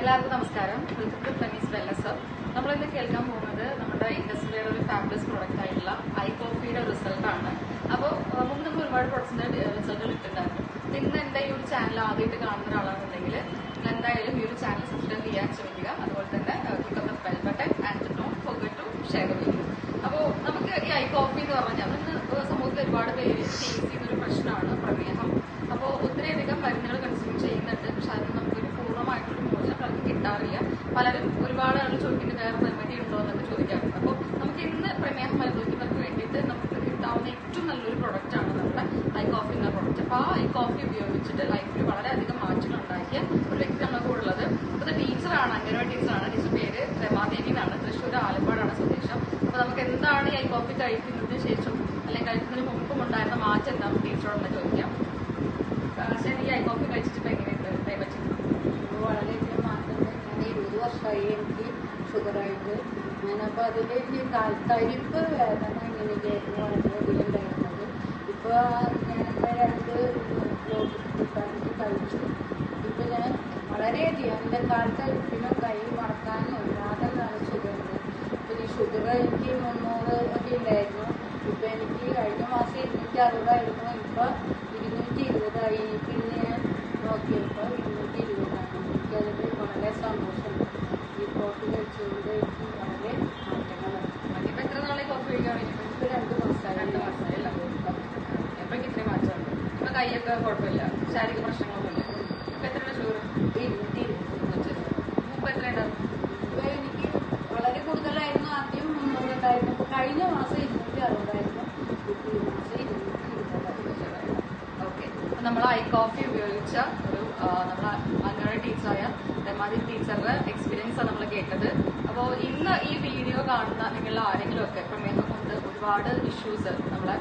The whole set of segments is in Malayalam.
എല്ലാവർക്കും നമസ്കാരം. വെൽക്കം ടു ഫ്ലമീസ് വെല്ലസ് നമ്മൾ ഇന്ന് കേൾക്കാൻ പോകുന്നത് നമ്മുടെ ഇൻഡസ്ട്രിയുടെ ഒരു ഫാബ്ലസ് പ്രോഡക്റ്റ് ആയിട്ടുള്ള ഐ കോഫിയുടെ റിസൾട്ട് ആണ്. അപ്പോൾ മുമ്പ് നമുക്ക് ഒരുപാട് പ്രൊഡക്ട്സിന്റെ റിസൾട്ടുകൾ ഇട്ടിട്ടുണ്ടായിരുന്നു. ഇന്ന് എന്റെ ഈ ഒരു ചാനൽ ആദ്യമായിട്ട് കാണുന്ന ഒരാളാണെന്നുണ്ടെങ്കിൽ എന്തായാലും ഈ ഒരു ചാനൽ സബ്സ്ക്രൈബ് ചെയ്യാൻ ശ്രമിക്കുക. അതുപോലെ തന്നെ click on bell button and don't forget to share ചെയ്യുക അപ്പോൾ നമുക്ക് ഈ ഐ കോഫി എന്ന് പറഞ്ഞാൽ ഇന്ന് സമൂഹത്തിൽ ഒരുപാട് പേര് ഫേസ് ചെയ്യുന്ന ഒരു പ്രശ്നമാണ് പ്രമേഹം. അപ്പോൾ ഒത്തിരിയധികം മരുന്നുകൾ കൺസ്യൂം ചെയ്യുന്നുണ്ട്. പക്ഷെ അതിന് പലർക്കും പലരും ഒരുപാട് ആൾ ചോദിക്കുന്നത് വേറെ റെമഡി ഉണ്ടോ? എന്നൊക്കെ ചോദിക്കാറുണ്ട്. അപ്പോൾ നമുക്ക് ഇന്ന് പ്രമേഹം അനുഭവിക്കുന്നവർക്ക് വേണ്ടിയിട്ട് നമുക്ക് കിട്ടാവുന്ന ഏറ്റവും നല്ലൊരു പ്രൊഡക്റ്റ് ആണ് നമ്മുടെ ഐ കോഫി എന്ന പ്രൊഡക്റ്റ് അപ്പോൾ ആ ഐ കോഫി ഉപയോഗിച്ചിട്ട് ലൈഫിൽ വളരെയധികം മാറ്റങ്ങൾ ഉണ്ടാക്കിയ ഒരു വ്യക്തിയാണ് നമുക്ക് ഉള്ളത്. അപ്പോൾ ടീച്ചറാണ് അംഗനവാടി ടീച്ചറാണ് ടീച്ചർ പേര് രമാദേവി എന്നാണ്. തൃശ്ശൂർ ആലപ്പാടാണ് സ്വദേശം. അപ്പോൾ നമുക്ക് എന്താണ് ഈ ഐ കോഫി കഴിക്കുന്നതിന് ശേഷം അല്ലെങ്കിൽ കഴിക്കുന്നതിന് മുമ്പും ഉണ്ടായിരുന്ന മാറ്റം എന്താണെന്ന് ടീച്ചറോടൊന്ന് ചോദിക്കാം ശരി ഈ ഐ കോഫി കഴിച്ചിട്ട് ഇപ്പൊ എങ്ങനെയുണ്ട് കൈവച്ചു വളരെയധികം മാറ്റങ്ങൾ ഞാൻ ഇരുപത് വർഷമായി എനിക്ക് ഷുഗറായിട്ട്. ഞാനപ്പോൾ അതിൽ ഈ തരിപ്പ് വേദന ഇങ്ങനെയൊക്കെയായിരുന്നു വളരെയധികം ഉണ്ടായിരുന്നത്. ഇപ്പോൾ ഞാനിപ്പോൾ രണ്ട് ബ്ലോക്ക് കഴിച്ചു. ഇപ്പോൾ ഞാൻ വളരെയധികം എന്റെ കാൽത്തരിപ്പിനും കൈ മറക്കാനും ഇല്ലാതെ നല്ല ഷുഗറുണ്ട് ഇപ്പോൾ ഈ ഷുഗർ എനിക്ക് മുന്നൂറ് ഒക്കെ ഉണ്ടായിരുന്നു. ഇപ്പം എനിക്ക് കഴിഞ്ഞ മാസം ഇരുന്നൂറ്റി അറുപതായിരുന്നു. ഇപ്പോൾ ഇരുന്നൂറ്റി ഇരുപതായി. പിന്നെ ഞാൻ നോക്കിയപ്പോൾ ഇരുന്നൂറ്റി ഇരുപതാണ്. എനിക്കതിൽ വളരെ സന്തോഷമുണ്ട്. കോഫി കഴിച്ചുകൊണ്ട് എനിക്ക് വളരെ എത്ര നാളെ കോഫി കഴിക്കാൻ രണ്ട് മാസമായി രണ്ട് മാസമായി അല്ലേ? എപ്പോഴേക്ക് ഇത്രയും മാറ്റമുണ്ട് ഇപ്പൊ കൈയൊക്കെ കുഴപ്പമില്ല. ശാരീരിക പ്രശ്നങ്ങളൊന്നുമില്ല ഇപ്പൊ എത്രയാണ് ഷുഗർ ഇരുന്നൂറ്റി ഇരുപത് മുമ്പ് എത്ര ഉണ്ടായിരുന്നു ഇപ്പോൾ എനിക്ക് വളരെ കൂടുതലായിരുന്നു. ആദ്യം കഴിഞ്ഞ മാസം ഇരുന്നൂറ്റി അറുപതായിരുന്നു. ഇപ്പോൾ ഈ മാസം ഇരുന്നൂറ്റി ഇരുപതായിരുന്നു. ഓക്കെ. നമ്മൾ ഐ കോഫി ഉപയോഗിച്ച ഒരു നമ്മൾ അങ്ങനെ ടീച്ചറായ രമാദി ടീച്ചറുടെ എക്സ്പീരിയൻസ് ആണ് നമ്മൾ കേട്ടത് അപ്പോൾ ഇന്ന് ഈ വീഡിയോ കാണുന്ന നിങ്ങളിൽ ആരെങ്കിലും ഒക്കെ പ്രമേഹം കൊണ്ട് ഒരുപാട് ഇഷ്യൂസ് നമ്മുടെ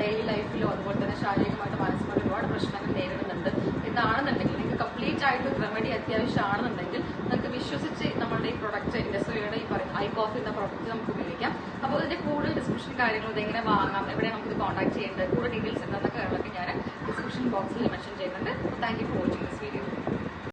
ഡെയിലി ലൈഫിലോ അതുപോലെ തന്നെ ശാരീരികമായിട്ട് മാനസികമായിട്ട് ഒരുപാട് പ്രശ്നങ്ങൾ നേരിടുന്നുണ്ട്. എന്നാണെന്നുണ്ടെങ്കിൽ നിങ്ങൾക്ക് കംപ്ലീറ്റ് ആയിട്ട് റെമഡി അത്യാവശ്യമാണെന്നുണ്ടെങ്കിൽ നിങ്ങൾക്ക് വിശ്വസിച്ച് നമ്മളുടെ ഈ പ്രൊഡക്റ്റ് ഇൻഡസ്ട്രിയുടെ ഈ ഐ കോഫി എന്ന പ്രൊഡക്റ്റ് നമുക്ക് ഉപയോഗിക്കാം. അപ്പോൾ ഇതിന്റെ കൂടുതൽ ഡിസ്ക്രിപ്ഷൻ കാര്യങ്ങൾ എങ്ങനെ വാങ്ങാം എവിടെ നമുക്ക് കോൺടാക്ട് ചെയ്യേണ്ടത് കൂടുതൽ ഡീറ്റെയിൽസ് എന്താണെന്നൊക്കെ ഞാൻ ഡിസ്ക്രിപ്ഷൻ ബോക്സിൽ മെൻഷൻ